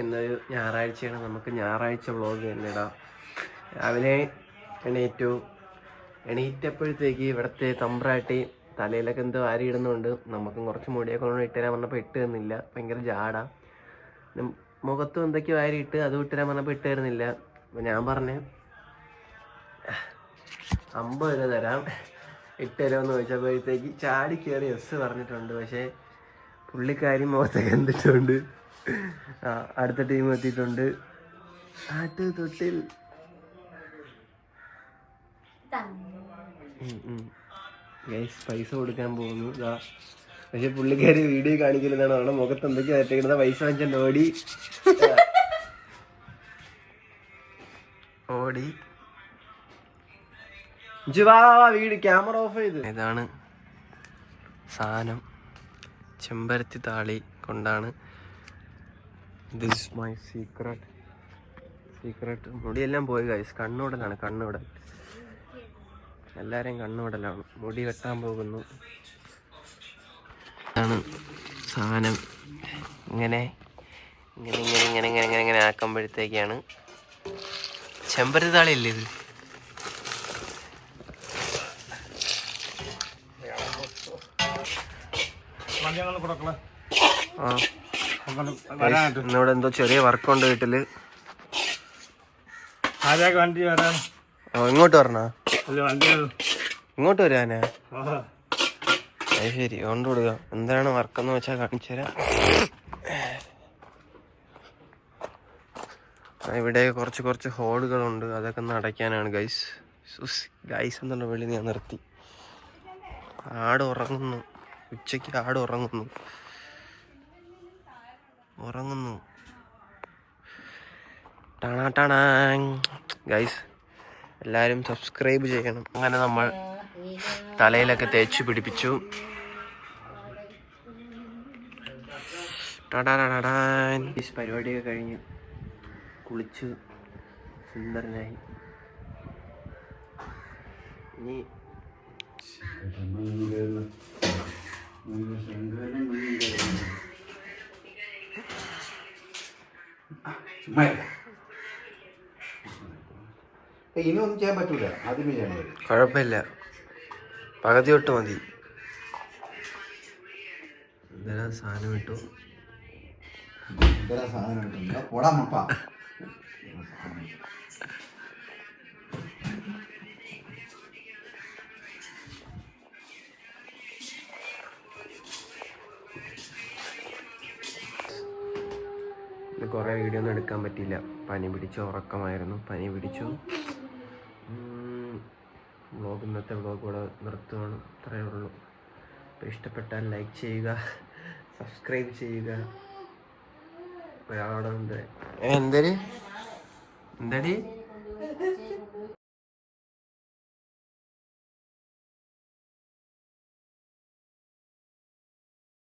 ഇന്നൊരു ഞായറാഴ്ചയാണ്. നമുക്ക് ഞായറാഴ്ച വ്ളോഗ് തന്നെ ഇടാം. രാവിലെ എണീറ്റു. എണീറ്റപ്പോഴത്തേക്ക് ഇവിടുത്തെ തമ്പ്രാട്ടി തലയിലൊക്കെ എന്തോ വാരി ഇടുന്നുണ്ട് നമുക്കും കുറച്ച് മുടിയൊക്കെ കൊണ്ട് ഇട്ടുതരാൻ പറഞ്ഞപ്പോൾ ഇട്ട് തന്നില്ല ഭയങ്കര ജാടാ. മുഖത്തും എന്തൊക്കെ വാരി ഇട്ട് അത് ഇട്ടുതരാൻ പറഞ്ഞപ്പോൾ ഇട്ട് തരുന്നില്ല അപ്പം ഞാൻ പറഞ്ഞു അമ്പത് രൂപ തരാം. ഇട്ട് തരുമെന്ന് ചോദിച്ചപ്പോഴത്തേക്ക് ചാടി കയറി എസ് പറഞ്ഞിട്ടുണ്ട്. പക്ഷേ പുള്ളിക്കാരി മുഖത്തൊക്കെ എന്തിട്ടുണ്ട്? അടുത്ത ടീം എത്തിയിട്ടുണ്ട്. തൊട്ടിൽ. പൈസ കൊടുക്കാൻ പോകുന്നു. പക്ഷെ പുള്ളിക്കാരി വീഡിയോ കാണിക്കുന്നതാണ് അവളുടെ മുഖത്ത് എന്തൊക്കെയാ ഏറ്റെടുത്ത പൈസ വാങ്ങിച്ചിട്ട് ഓടി. ഓടി വീട് ക്യാമറ ഓഫ് ചെയ്ത്. ഇതാണ് സാധനം. ചെമ്പരത്തി താളി കൊണ്ടാണ് ദിസ് മൈ സീക്രട്ട് സീക്രട്ട് മുടിയെല്ലാം പോയി ഗൈസ് കണ്ണുടലാണ് കണ്ണുടൽ. എല്ലാവരെയും കണ്ണുടലാണ്. മുടി വെട്ടാൻ പോകുന്നു. ആണ് സാധനം. ഇങ്ങനെ ഇങ്ങനെ ഇങ്ങനെ ഇങ്ങനെ ഇങ്ങനെ ഇങ്ങനെ ഇങ്ങനെ ആക്കുമ്പോഴത്തേക്കാണ്. ചെമ്പരത്തി ഇത്? ആ. ഇന്നിവിടെ എന്തോ ചെറിയ വർക്കുണ്ട് വീട്ടിൽ. ആരാക്ക് വണ്ടി വരാൻ? ഇങ്ങോട്ട് വരണോ? ഇങ്ങോട്ട് വരാനാ? അത് ശരി കൊണ്ട് കൊടുക്ക. എന്താണ് വർക്കെന്ന് വെച്ചാൽ കാണിച്ചു തരാം. ഇവിടെ കുറച്ച് കുറച്ച് ഹോളുകളുണ്ട്. അതൊക്കെ ഒന്ന് അടയ്ക്കാനാണ് ഗൈസ് ഗൈസ് എന്നുള്ള വെളി ഞാൻ നിർത്തി. ആട് ഉറങ്ങുന്നു. ഉച്ചയ്ക്ക് ആട് ഉറങ്ങുന്നു. ഉറങ്ങുന്നു. ടണാ ടണാ ഗൈസ് എല്ലാവരും സബ്സ്ക്രൈബ് ചെയ്യണം. അങ്ങനെ നമ്മൾ തലയിലൊക്കെ തേച്ച് പിടിപ്പിച്ചു. പരിപാടിയൊക്കെ കഴിഞ്ഞ്. കുളിച്ച്. സുന്ദരനായി. ഇനി ഇനി ഒന്നും ചെയ്യാൻ പറ്റൂല. ആദ്യമേ ചെയ്യണം കുഴപ്പമില്ല. പകുതി തൊട്ട് മതി. ഇന്നലെ സാധനം ഇട്ടു. സാധനം ഇട്ടു. പോടാ മപ്പ ഇത് കുറേ വീഡിയോ ഒന്നും എടുക്കാൻ പറ്റിയില്ല. പനി പിടിച്ച ഉറക്കമായിരുന്നു. പനി പിടിച്ചു. വ്ളോഗ് ഇന്നത്തെ വ്ളോഗ് കൂടെ നിർത്തുകയാണ് ഇത്രയേ ഉള്ളൂ. അപ്പോൾ ഇഷ്ടപ്പെട്ടാൽ ലൈക്ക് ചെയ്യുക സബ്സ്ക്രൈബ് ചെയ്യുക. ഒരാളോടെ എന്തേ എന്തടി?